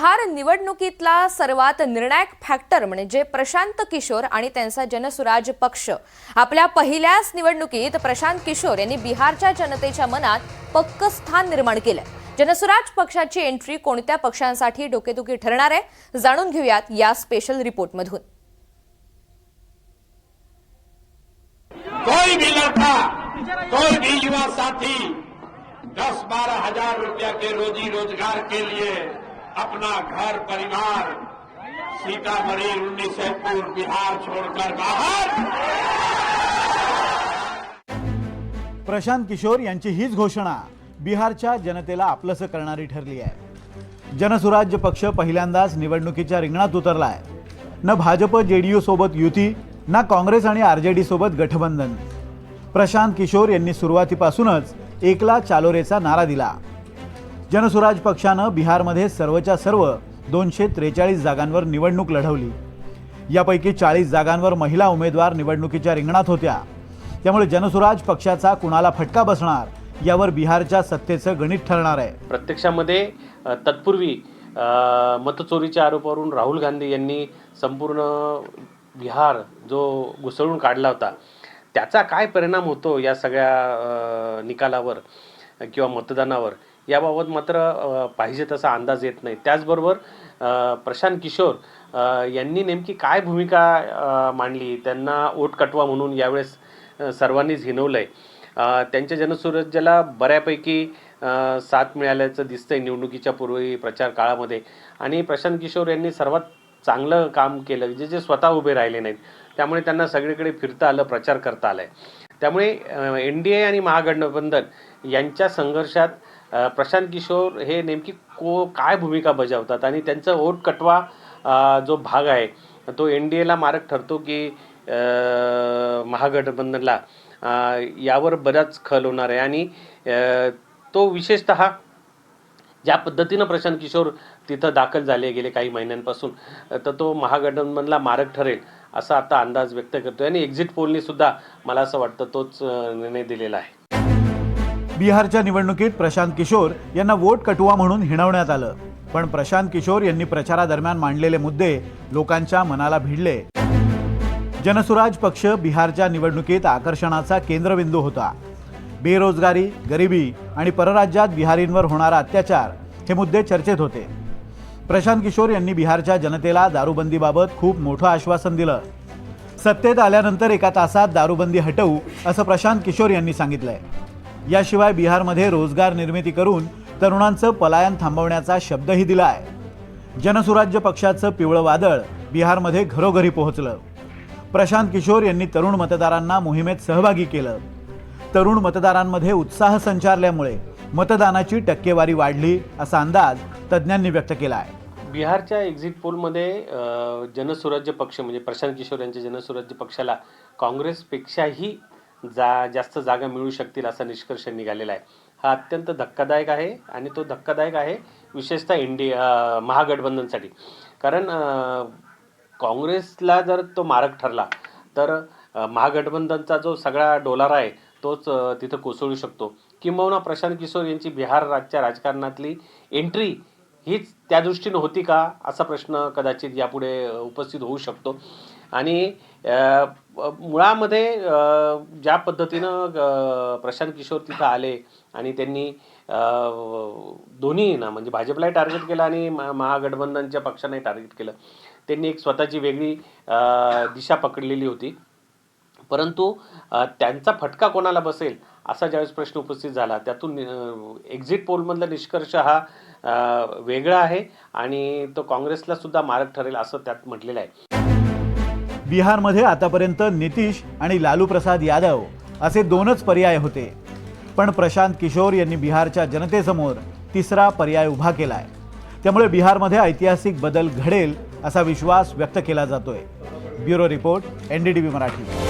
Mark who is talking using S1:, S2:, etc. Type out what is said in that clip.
S1: बिहार निवडणुकीतला सर्वात निर्णायक फॅक्टर म्हणजे प्रशांत किशोर आणि त्यांचा जनसुराज पक्ष. आपल्या पहिल्याच निवडणुकीत प्रशांत किशोर यांनी बिहारच्या जनतेच्या मनात पक्क स्थान निर्माण केलंय. जनसुराज पक्षाची एंट्री कोणत्या पक्षांसाठी डोकेदुखी ठरणार आहे? जाणून घेऊयात या स्पेशल रिपोर्टमधून
S2: कोई भी लड़का कोई भी युवा साथी दस बारह हजार रुपया के रोजी रोजगार के लिए अपना घर परिवार सीतामढ़ी उन्नीसैदपुर बिहार छोड़कर बाहर।
S3: प्रशांत किशोर यांची हीच घोषणा बिहारच्या जनतेला आपलंसं करणारी ठरली आहे. जनसुराज्य पक्ष पहिल्यांदाच निवडणुकीच्या रिंगणात उतरला आहे न भाजप जे डी सोबत युती ना काँग्रेस आणि आर जे सोबत गठबंधन. प्रशांत किशोर यांनी सुरुवातीपासूनच एकला चालोरेचा नारा दिला. जनसुराज पक्षानं बिहारमध्ये सर्वच्या सर्व दोनशे त्रेचाळीस जागांवर निवडणूक लढवली. यापैकी चाळीस जागांवर महिला उमेदवार निवडणुकीच्या रिंगणात होत्या. त्यामुळे जनसुराज पक्षाचा कुणाला फटका बसणार यावर बिहारच्या सत्तेचं गणित ठरणार आहे.
S4: प्रत्यक्षामध्ये तत्पूर्वी मतचोरीच्या आरोपावरून राहुल गांधी यांनी संपूर्ण बिहार जो घुसळून काढला होता त्याचा काय परिणाम होतो या सगळ्या निकालावर किंवा मतदानावर? याबाबत मात्र पाहिजे तसा अंदाज येत नाही. त्याचबरोबर प्रशांत किशोर यांनी नेमकी काय भूमिका मांडली? त्यांना ओट कटवा म्हणून यावेळेस सर्वांनीच हिनवलं आहे त्यांच्या जनसुरज्याला बऱ्यापैकी साथ मिळाल्याचं दिसतंय निवडणुकीच्या पूर्वी प्रचार काळामध्ये. आणि प्रशांत किशोर यांनी सर्वात चांगलं काम केलं जे जे स्वतः उभे राहिले नाहीत त्यामुळे त्यांना सगळीकडे फिरता आलं प्रचार करता आलाय. त्यामुळे एन डी ए आणि महागठबंधन यांच्या संघर्षात प्रशांत किशोर हे नेमकी को काय भूमिका बजावतात आणि त्यांचा ओट कटवा जो भाग आहे तो एन डी एला मारक ठरतो की महागठबंधनला यावर बराच खल होणार आहे. आणि तो विशेषतः ज्या पद्धतीनं प्रशांत किशोर तिथं दाखल झाले गेले काही महिन्यांपासून तर तो महागठबंधनला मारक ठरेल असा आता अंदाज व्यक्त करतोय. आणि एक्झिट पोलनीसुद्धा मला असं वाटतं तोच निर्णय दिलेला आहे.
S3: बिहारच्या निवडणुकीत प्रशांत किशोर यांना वोट कटुआ म्हणून हिणवण्यात आलं. पण प्रशांत किशोर यांनी प्रचारादरम्यान मांडलेले मुद्दे लोकांच्या मनाला भिडले. जनसुराज पक्ष बिहारच्या निवडणुकीत आकर्षणाचा केंद्रबिंदू होता. बेरोजगारी गरिबी आणि परराज्यात बिहारींवर होणारा अत्याचार हे मुद्दे चर्चेत होते. प्रशांत किशोर यांनी बिहारच्या जनतेला दारूबंदीबाबत खूप मोठं आश्वासन दिलं. सत्तेत आल्यानंतर एका तासात दारूबंदी हटवू असं प्रशांत किशोर यांनी सांगितलंय. याशिवाय बिहारमध्ये रोजगार निर्मिती करून तरुणांचं पलायन थांबवण्याचा शब्दही दिला आहे जनसुराज्य पक्षाचं पिवळं वादळ बिहारमध्ये घरोघरी पोहोचलं. प्रशांत किशोर यांनी तरुण मतदारांना मोहिमेत सहभागी केलं. तरुण मतदारांमध्ये उत्साह संचारल्यामुळे मतदानाची टक्केवारी वाढली असा अंदाज तज्ज्ञांनी व्यक्त केला आहे
S4: बिहारच्या एक्झिट पोलमध्ये जनसुराज्य पक्ष म्हणजे प्रशांत किशोर यांच्या जनसुराज्य पक्षाला काँग्रेसपेक्षाही जा जास्त जागा मिळू शकतील असा निष्कर्ष निघालेला आहे. हा अत्यंत धक्कादायक आहे आणि तो धक्कादायक आहे विशेषतः इंडिया महागठबंधनसाठी. कारण काँग्रेसला जर तो मारक ठरला तर महागठबंधनचा जो सगळा डोलारा आहे तोच तिथं कोसळू शकतो. किंबहुना प्रशांत किशोर यांची बिहार राज्याच्या राजकारणातली एंट्री हीच त्या दृष्टीनं होती का असा प्रश्न कदाचित यापुढे उपस्थित होऊ शकतो. आणि मुळामध्ये ज्या पद्धतीनं प्रशांत किशोर तिथं आले आणि त्यांनी दोन्ही ना म्हणजे भाजपलाही टार्गेट केलं आणि महा- महागठबंधनच्या पक्षांनाही टार्गेट केलं त्यांनी एक स्वतःची वेगळी दिशा पकडलेली होती. परंतु त्यांचा फटका कोणाला बसेल असा ज्यावेळेस प्रश्न उपस्थित झाला त्यातून एक्झिट पोलमधला निष्कर्ष हा वेगळा आहे आणि तो काँग्रेसला सुद्धा मारक ठरेल असं त्यात म्हटलेलं आहे.
S3: बिहारमध्ये आतापर्यंत नितीश आणि लालू प्रसाद यादव असे दोनच पर्याय होते. पण प्रशांत किशोर यांनी बिहारच्या जनतेसमोर तिसरा पर्याय उभा केलाय. त्यामुळे बिहारमध्ये ऐतिहासिक बदल घडेल असा विश्वास व्यक्त केला जातोय. Bureau report NDTV Marathi.